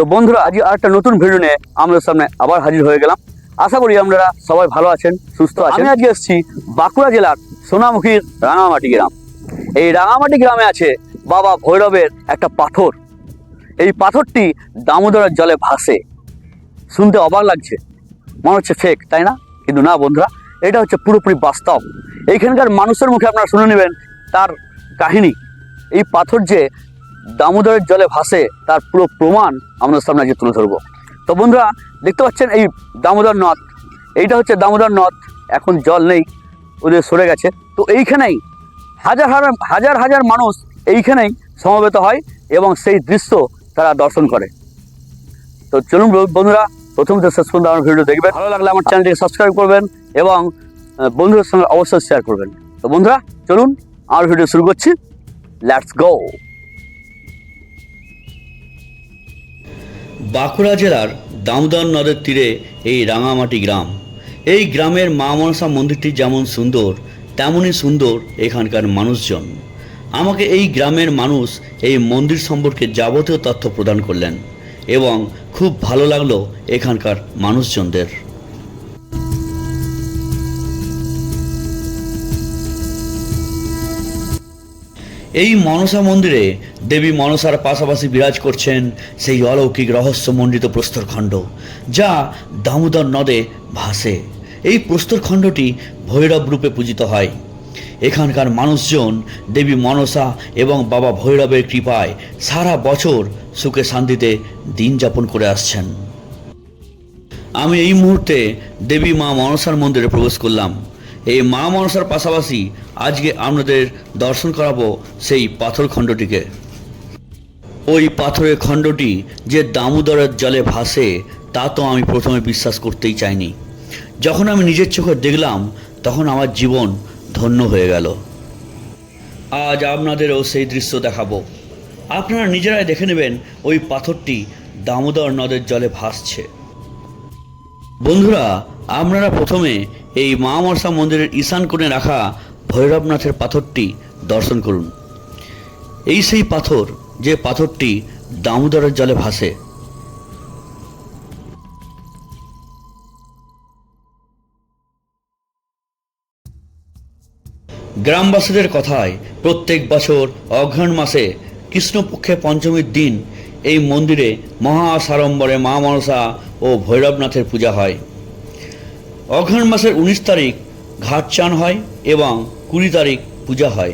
তো বন্ধুরা আজ আর একটা নতুন ভিডিও নিয়ে আমাদের সামনে আবার হাজির হয়ে গেলাম। আশা করি আপনারা সবাই ভালো আছেন, সুস্থ আছেন। আজকে এসেছি বাঁকুড়া জেলার সোনামুখীর রাঙামাটি গ্রাম। এই রাঙামাটি গ্রামে আছে বাবা ভৈরবের একটা পাথর। এই পাথরটি দামোদরের জলে ভাসে। শুনতে অবাক লাগছে। মনে হচ্ছে ফেক তাই না? কিন্তু না বন্ধুরা, এটা হচ্ছে পুরোপুরি বাস্তব। এইখানকার মানুষের মুখে আপনারা শুনে নেবেন তার কাহিনী। এই পাথর যে দামোদরের জলে ভাসে তার পুরো প্রমাণ আমাদের সামনে আজকে তুলে ধরবো। তো বন্ধুরা, দেখতে পাচ্ছেন এই দামোদর নদ। এইটা হচ্ছে দামোদর নদ। এখন জল নেই, ওদের সরে গেছে। তো এইখানেই হাজার হাজার হাজার হাজার মানুষ এইখানেই সমবেত হয় এবং সেই দৃশ্য তারা দর্শন করে। তো চলুন বন্ধুরা, প্রথম থেকে শেষ পর্যন্ত আমার ভিডিও দেখবেন। ভালো লাগলে আমার চ্যানেলটিকে সাবস্ক্রাইব করবেন এবং বন্ধুদের সঙ্গে অবশ্যই শেয়ার করবেন। তো বন্ধুরা, চলুন আমার ভিডিও শুরু করছি। লেটস গো বাঁকুড়া জেলার দামোদর নদের তীরে এই রাঙামাটি গ্রাম। এই গ্রামের মা মনসা মন্দিরটি যেমন সুন্দর, তেমনই সুন্দর এখানকার মানুষজন। আমাকে এই গ্রামের মানুষ এই মন্দির সম্পর্কে যাবতীয় তথ্য প্রদান করলেন এবং খুব ভালো লাগল এখানকার মানুষজনদের। এই মনসা মন্দিরে দেবী মনসার পাশাপাশি বিরাজ করছেন সেই অলৌকিক রহস্যমণ্ডিত প্রস্তরখণ্ড, যা দামোদর নদে ভাসে। এই প্রস্তরখণ্ডটি ভৈরব রূপে পূজিত হয়। এখানকার মানুষজন দেবী মনসা এবং বাবা ভৈরবের কৃপায় সারা বছর সুখে শান্তিতে দিন যাপন করে আসছেন। আমি এই মুহূর্তে দেবী মা মনসার মন্দিরে প্রবেশ করলাম। এই মা মনসার পাশাপাশি আজকে আপনাদের দর্শন করাবো সেই পাথর খণ্ডটিকে। ওই পাথরের খণ্ডটি যে দামোদরের জলে ভাসে, তা তো আমি প্রথমে বিশ্বাস করতেই চাইনি। যখন আমি নিজের চোখে দেখলাম, তখন আমার জীবন ধন্য হয়ে গেল। আজ আপনাদেরও সেই দৃশ্য দেখাবো। আপনারা নিজেরাই দেখে নেবেন ওই পাথরটি দামোদর নদের জলে ভাসছে। বন্ধুরা আপনারা প্রথমে এই মা মনসা মন্দিরের ঈশান কোণে রাখা ভৈরবনাথের পাথরটি দর্শন করুন। এই সেই পাথর, যে পাথরটি দামোদরের জলে ভাসে। গ্রামবাসীদের কথায়, প্রত্যেক বছর অঘ্রাণ মাসে কৃষ্ণপক্ষে পঞ্চমীর দিন এই মন্দিরে মহা সাড়ম্বরে মা মনসা ও ভৈরবনাথের পূজা হয়। অঘ্রাণ মাসের উনিশ তারিখ ঘাট চান হয় এবং কুড়ি তারিখ পূজা হয়।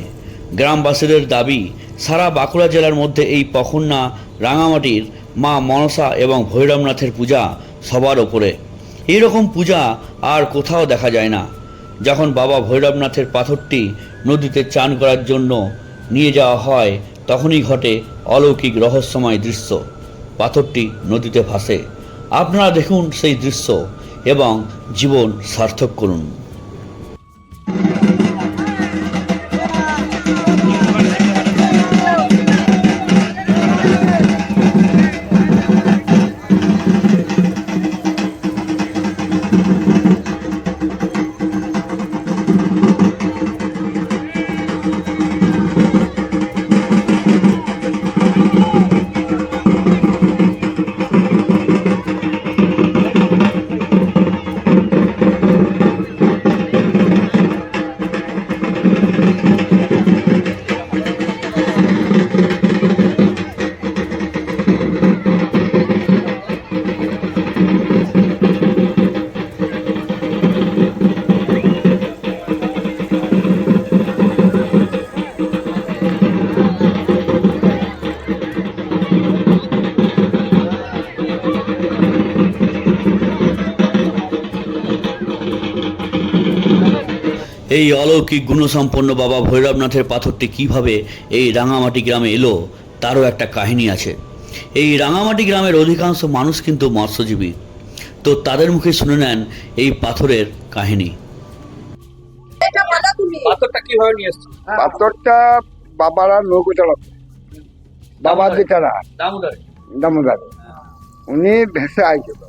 গ্রামবাসীদের দাবি, সারা বাঁকুড়া জেলার মধ্যে এই পখন্না রাঙামাটির মা মনসা এবং ভৈরবনাথের পূজা সবার ওপরে। এইরকম পূজা আর কোথাও দেখা যায় না। যখন বাবা ভৈরবনাথের পাথরটি নদীতে চান করার জন্য নিয়ে যাওয়া হয়, তখনই ঘটে অলৌকিক রহস্যময় দৃশ্য। পাথরটি নদীতে ভাসে। আপনারা দেখুন সেই দৃশ্য। এবং জীবন সার্থক করুন। এই অলৌকিক গুণসম্পন্ন বাবা ভৈরবনাথের পাথরটি কীভাবে এই রাঙামাটি গ্রামে এলো তারও একটা কাহিনী আছে। এই রাঙামাটি গ্রামের অধিকাংশ মানুষ কিন্তু মৎস্যজীবী। তো তাদের মুখে শুনে নেন এই পাথরের কাহিনী। পাথরটা কীভাবে নিয়ে এসছো? পাথরটা বাবারা নৌকো চালাতো। বাবা যেটারা দামোদরে। দামোদার। উনি ভেসে আইছিল।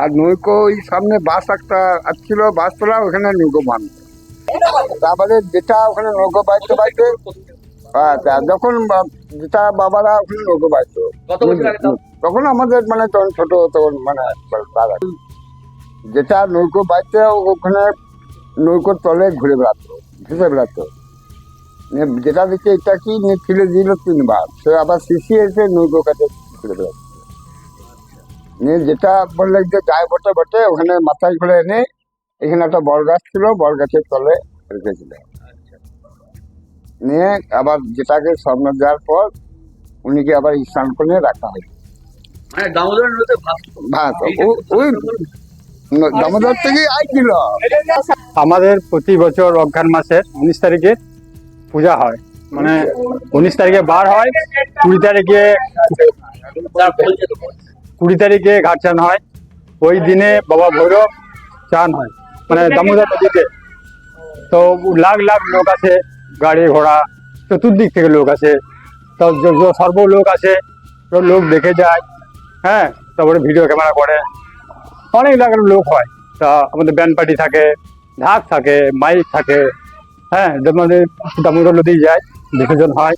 আর নৌকো ওই সামনে বাস একটা আসছিল বাস তোলা ওখানে নৌকো বাঁধত তারপরে যেটা ওখানে নৌকো বাইতে বাইতে। হ্যাঁ, যখন যেটা বাবারা ওখানে নৌকো তাও? তখন আমাদের মানে তখন ছোট তখন মানে যেটা নৌকো বাইতে ওখানে নৌকোর তলে ঘুরে বেড়াতো ভেসে বেড়াতো। নিয়ে যেটা দেখে এটা কি ফেলে দিল তিনবার সে আবার শিশি এসে নৌকো কাছে ঘুরে বেড়াতো। নিয়ে যেটা বললে যে গায়ে বটে বটে ওখানে মাথায় ঘুরে এনে এখানে একটা বল গাছ ছিল বল গাছের তলে রেখেছিল নিয়ে আবার যেটাকে স্বর্ণ দেওয়ার পর উনিকে আবার স্নান করে রাখা হয় মানে দামোদর থেকে আইছিল আমাদের প্রতি বছর অজ্ঞান মাসের উনিশ তারিখে পূজা হয়। মানে উনিশ তারিখে বার হয় কুড়ি তারিখে কুড়ি তারিখে ঘাট চান হয়। ওই দিনে বাবা ভৈরব চান হয়। মানে দামোদর নদীতে। তো লাখ লাখ লোক আছে গাড়ি ঘোড়া চতুর্দিক থেকে লোক আছে। তো সর্ব লোক আছে লোক দেখে যায় হ্যাঁ? তারপরে ভিডিও ক্যামেরা করে। অনেক লাখ লোক হয়। তা আমাদের ব্যান্ড পার্টি থাকে ঢাক থাকে মাইক থাকে হ্যাঁ? আমাদের দামোদর নদী যায় বিসর্জন হয়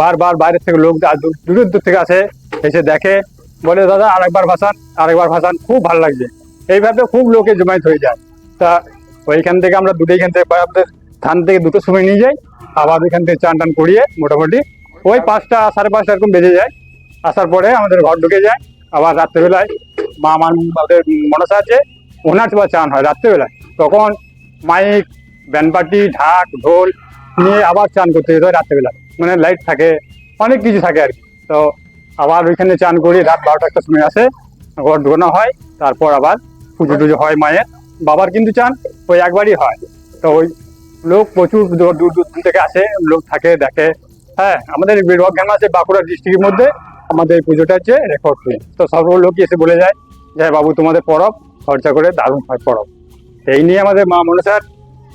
বারবার বাইরের থেকে লোক দূর দূর থেকে আসে এসে দেখে বলে দাদা আরেকবার ভাসান আরেকবার ভাসান খুব ভালো লাগছে। এইভাবে খুব লোকে জমায়েত হয়ে যায়। তা ওইখান থেকে আমরা দুটো এখান থেকে থান থেকে দুটো সময় নিয়ে যাই, আবার এখান থেকে চান টান করিয়ে মোটামুটি ওই পাঁচটা, সাড়ে পাঁচটা এরকম বেজে যায়। আসার পরে আমাদের ঘর ঢুকে যায়, আবার রাত্রেবেলায় মা মান আমাদের মনসা আছে, ওনার বা চান হয় রাত্রেবেলায়। তখন মাইক, ব্যান্ড পার্টি ঢাক, ঢোল নিয়ে আবার চান করতে যেতে হয় রাত্রেবেলা মানে লাইট থাকে, অনেক কিছু থাকে আর কি। তো আবার ওইখানে চান করি রাত বারোটা একটা সময় আসে, ঘর ঢোকানো হয়, তারপর আবার পুজো টুজো হয় মায়ের। বাবার কিন্তু চান, ওই একবারই হয়। তো ওই লোক প্রচুর দূর দূর থেকে আসে, লোক থাকে, দেখে। হ্যাঁ আমাদের বীরভদ্র আছে বাঁকুড়া ডিস্ট্রিক্টের মধ্যে, আমাদের এই পুজোটা হচ্ছে রেকর্ড তো সব এসে বলে যায়, যে বাবু, তোমাদের পরব, খরচা করে দারুণ হয়, পরব। এই নিয়ে আমাদের মা মনসার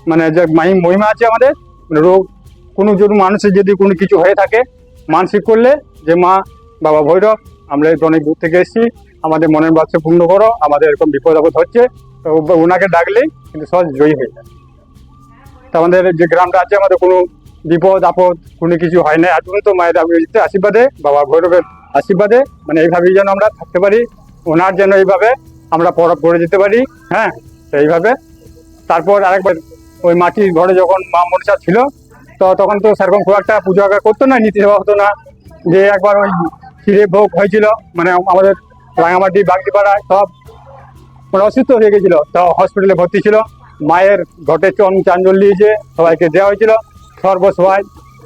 মানে যে মাহি- মহিমা আছে আমাদের রোগ, কোনো যদি মানুষের যদি কোনো কিছু হয়ে থাকে, মানসিক করলে যে মা, বাবা ভৈরব, আমরা অনেক দূর থেকে এসেছি, আমাদের মনের বাচ্চা পূর্ণ করো, আমাদের এরকম বিপদ আপদ হচ্ছে তো ওনাকে ডাকলেই কিন্তু সহজ জয়ী হয়ে যায়। তো আমাদের যে গ্রামটা আছে, আমাদের কোনো বিপদ, আপদ, কোনো কিছু হয় না এখন তো মায়ের আশীর্বাদে, বাবা ভৈরবের আশীর্বাদে মানে এইভাবেই যেন আমরা থাকতে পারি, ওনার যেন এইভাবে আমরা পরব করে যেতে পারি হ্যাঁ? এইভাবে। তারপর আরেকবার ওই মাটির ঘরে যখন মা মনসা ছিল, তো তখন তো সেরকম খুব একটা পুজো আগে করতো না, নীতি সেবা হতো না। যে একবার ওই ক্ষীরে ভোগ হয়েছিল মানে আমাদের রাঙামাটি, বাগদিপাড়ায় সব মানে অসুস্থ হয়ে গেছিল, তো হসপিটালে ভর্তি ছিল। মায়ের ঘটে চন চাঞ্জল দিয়েছে, সবাইকে দেওয়া হয়েছিল। সর্বসবাই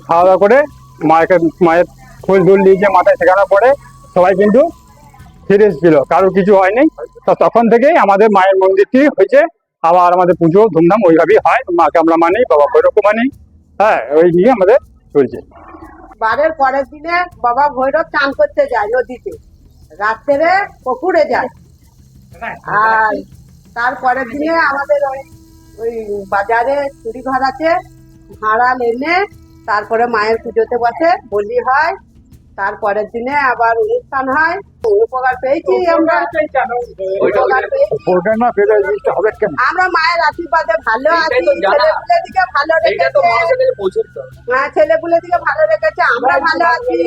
খাওয়া দাওয়া করে মায়ের মায়ের ফুল দুল দিয়েছে, মাথায় শেখানোর পরে সবাই কিন্তু ফিরে এসেছিল। কারও কিছু হয়নি। তো তখন থেকেই আমাদের মায়ের মন্দিরটি হয়েছে। আবার আমাদের পুজো ধুমধাম ওইভাবেই হয়। মাকে আমরা মানি, বাবা ভৈরবকে মানি। হ্যাঁ ওই নিয়ে আমাদের চলছে। বারের পরের দিনে বাবা ভৈরব চান করতে যায় নদীতে। রাত্রে পুকুরে যায়। আর তারপরের দিনে আমাদের ওই ওই বাজারে চুরি ঘর আছে ভাড়া এনে তারপরে মায়ের পুজোতে বসে বলি হয়। তারপরের দিনে আবার অনুষ্ঠান হয়। উপকার পেয়েছি আমরা। আমরা মায়ের আশীর্বাদে ভালো আছি। ছেলেপুলে দিকে ভালো রেখেছে। হ্যাঁ ছেলেপুলে দিকে ভালো রেখেছে। আমরা ভালো আছি।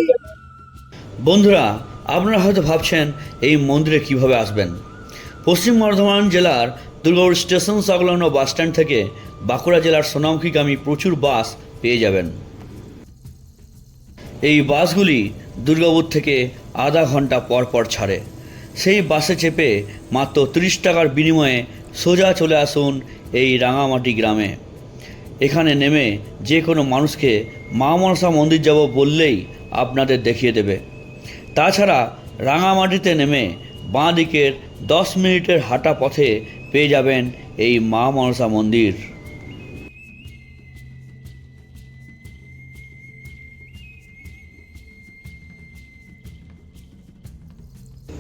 বন্ধুরা আপনারা হয়তো ভাবছেন এই মন্দিরে কীভাবে আসবেন? পশ্চিম বর্ধমান জেলার দুর্গাপুর স্টেশন সংলগ্ন বাস স্ট্যান্ড থেকে বাঁকুড়া জেলার সোনামুখীগামী প্রচুর বাস পেয়ে যাবেন। এই বাসগুলি দুর্গাপুর থেকে আধা ঘণ্টা পর পর ছাড়ে। সেই বাসে চেপে মাত্র তিরিশ টাকার বিনিময়ে সোজা চলে আসুন এই রাঙামাটি গ্রামে। এখানে নেমে যে কোনো মানুষকে মা মনসা মন্দির যাব বললেই আপনাদের দেখিয়ে দেবে। তাছাড়া রাঙামাটিতে নেমে বাঁ দিকের দশ মিনিটের হাঁটা পথে পেয়ে যাবেন এই মা মনসা মন্দির।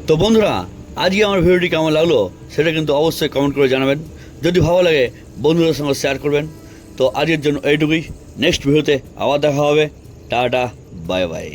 তো বন্ধুরা, আজকে আমার ভিডিওটি কেমন লাগল সেটা কিন্তু অবশ্যই কমেন্ট করে জানাবেন। যদি ভালো লাগে, বন্ধুদের সঙ্গে শেয়ার করবেন। তো আজকের জন্য এইটুকুই। নেক্সট ভিডিওতে আবার দেখা হবে। Tata bye bye